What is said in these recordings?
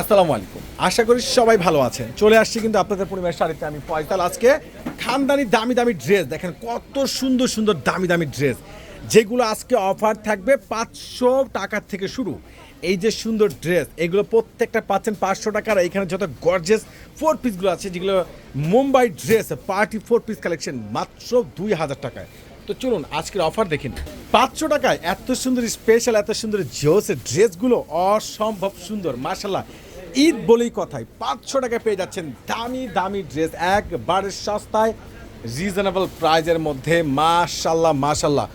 আসসালামু আলাইকুম। আশা করি সবাই ভালো আছেন। চলে আসছি কিন্তু আপনাদের পরিবারের শাড়িতে। আমি পয়তাল আজকে খানদানি দামি দামি ড্রেস দেখেন কত সুন্দর সুন্দর দামি দামি ড্রেস যেগুলো আজকে অফার থাকবে পাঁচশো টাকার থেকে শুরু। এই যে সুন্দর ড্রেস এগুলো প্রত্যেকটা পাচ্ছেন পাঁচশো টাকার এখানে যত গর্জেস ফোর পিসগুলো আছে, যেগুলো Mumbai dress party four piece collection মাত্র দুই হাজার টাকায়। তো চলুন, আজকের অফার দেখেন পাঁচশো টাকায় এত সুন্দর স্পেশাল এত সুন্দর জোসের ড্রেসগুলো অসম্ভব সুন্দর মাসাল্লাহ ঈদ বলেই কথাই পাঁচশো টাকায় পেয়ে যাচ্ছেন দামি দামি ড্রেস একবারে সস্তায় রিজনেবল প্রাইজের মধ্যে মাশাল্লাহ মাশাল্লাহ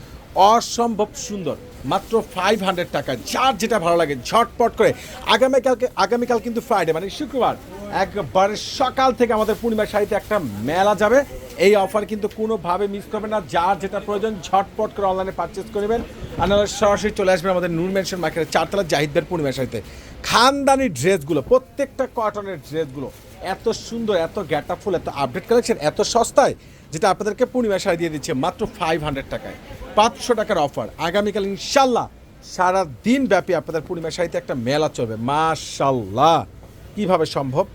অসম্ভব সুন্দর, মাত্র ফাইভ হান্ড্রেড টাকা। যার যেটা ভালো লাগে, ঝটপট করে। আগামীকালকে আগামীকাল কিন্তু ফ্রাইডে মানে শুক্রবার। একবারে সকাল থেকে আমাদের পূর্ণিমার শাড়িতে একটা মেলা যাবে। এই অফার কিন্তু কোনোভাবে মিস করবেন না। যার যেটা প্রয়োজন, ঝটপট করে অনলাইনে পারচেস করবেন আর সরাসরি চলে আসবেন আমাদের নূর মেনশন মার্কেটের চারতলা জাহিদদের পূর্ণিমার শাড়িতে। খানদানি ড্রেসগুলো, প্রত্যেকটা কটনের ড্রেসগুলো, এত সুন্দর, এত গ্যাটাফুল এত আপডেট কালেকশন এত সস্তায়, যেটা আপনাদেরকে পূর্ণিমা শাড়ি দিয়ে দিচ্ছে মাত্র ফাইভ হান্ড্রেড টাকায়। পাঁচশো টাকার অফার আগামীকাল ইনশাল্লাহ সারা দিন ব্যাপী আপনাদের পূর্ণিমা শাড়িতে একটা মেলা চলবে। মাশাল্লাহ কীভাবে সম্ভব?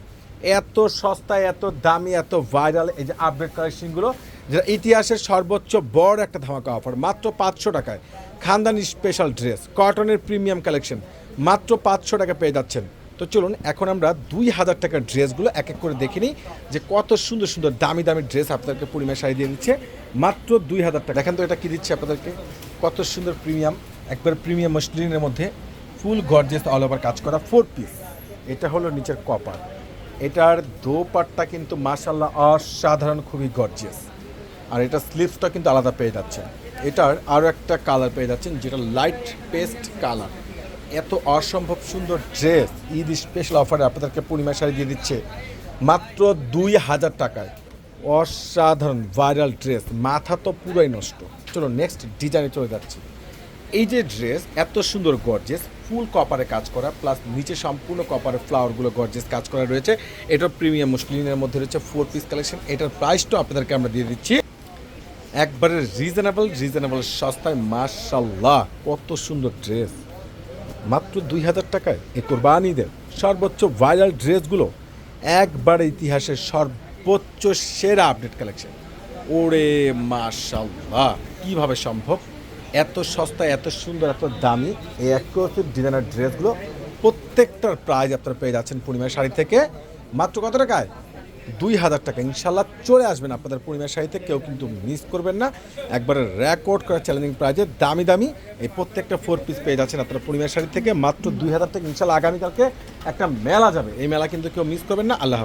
এত সস্তায় এত দামি, এত ভাইরাল এই যে আপডেট কালেকশনগুলো যেটা ইতিহাসের সর্বোচ্চ বড় একটা ধামাকা অফার মাত্র পাঁচশো টাকায়। খানদানি স্পেশাল ড্রেস কটনের প্রিমিয়াম কালেকশন মাত্র পাঁচশো টাকা পেয়ে যাচ্ছেন। তো চলুন, এখন আমরা দুই হাজার টাকার ড্রেসগুলো এক এক করে দেখে নিই, যে কত সুন্দর সুন্দর দামি দামি ড্রেস আপনাদেরকে পূর্ণিমা শাড়ি দিয়ে দিচ্ছে। মাত্র দুই হাজার টাকা। দেখেন তো এটা কী দিচ্ছে আপনাদেরকে? কত সুন্দর প্রিমিয়াম একবার প্রিমিয়াম মসলিনের মধ্যে ফুল গর্জেস অল ওভার কাজ করা ফোর পিস এটা হলো নিচের কপার এটার দোপাট্টা কিন্তু মাসাল্লাহ অসাধারণ, খুবই গর্জিয়াস আর এটা স্লিভসটা কিন্তু আলাদা পেয়ে যাচ্ছেন। এটার আরও একটা কালার পেয়ে যাচ্ছেন, যেটা লাইট পেস্ট কালার এত অসম্ভব সুন্দর ড্রেস ঈদ স্পেশাল অফারে আপনাদেরকে পূর্ণিমা শাড়ি দিয়ে দিচ্ছে। মাত্র দুই হাজার টাকায়। অসাধারণ ভাইরাল ড্রেস মাথা তো পুরোই নষ্ট। চলো নেক্সট ডিজাইনে চলে যাচ্ছি। এই যে ড্রেস এত সুন্দর গর্জেস ফুল কপারে কাজ করা, প্লাস নিচে সম্পূর্ণ কপারের ফ্লাওয়ারগুলো গর্জেস কাজ করা রয়েছে। এটা প্রিমিয়াম মুসলিনের মধ্যে রয়েছে ফোর পিস কালেকশন এটার প্রাইসটাও আপনাদেরকে আমরা দিয়ে দিচ্ছি। একবারে রিজনেবল রিজনেবল সস্তায় মার্শাল্লাহ কত সুন্দর ড্রেস মাত্র দুই হাজার টাকায় এ কোরবানিদের সর্বোচ্চ ভাইরাল ড্রেসগুলো একবারে ইতিহাসের সর্বোচ্চ সেরা আপডেট কালেকশন ওরে মাশাল্লাহ কীভাবে সম্ভব? এত সস্তা, এত সুন্দর, এত দামি। এই এক্সক্লুসিভ ডিজাইনার ড্রেসগুলো প্রত্যেকটার প্রাইজ আপনারা পেয়ে যাচ্ছেন পূর্ণিমা শাড়ি থেকে। মাত্র কত টাকায়? দুই হাজার টাকা। ইনশাল্লাহ চলে আসবেন আপনাদের পূর্ণিমা শাড়িতে কেউ কিন্তু মিস করবেন না। একবারে রেকর্ড করা চ্যালেঞ্জিং প্রাইজে দামি দামি এই প্রত্যেকটা ফোর পিস পেয়ে যাচ্ছেন আপনারা পূর্ণিমার শাড়ি থেকে। মাত্র দুই হাজার টাকা। ইনশাল্লাহ আগামীকালকে একটা মেলা যাবে। এই মেলা কিন্তু কেউ মিস করবেন না। আল্লাহ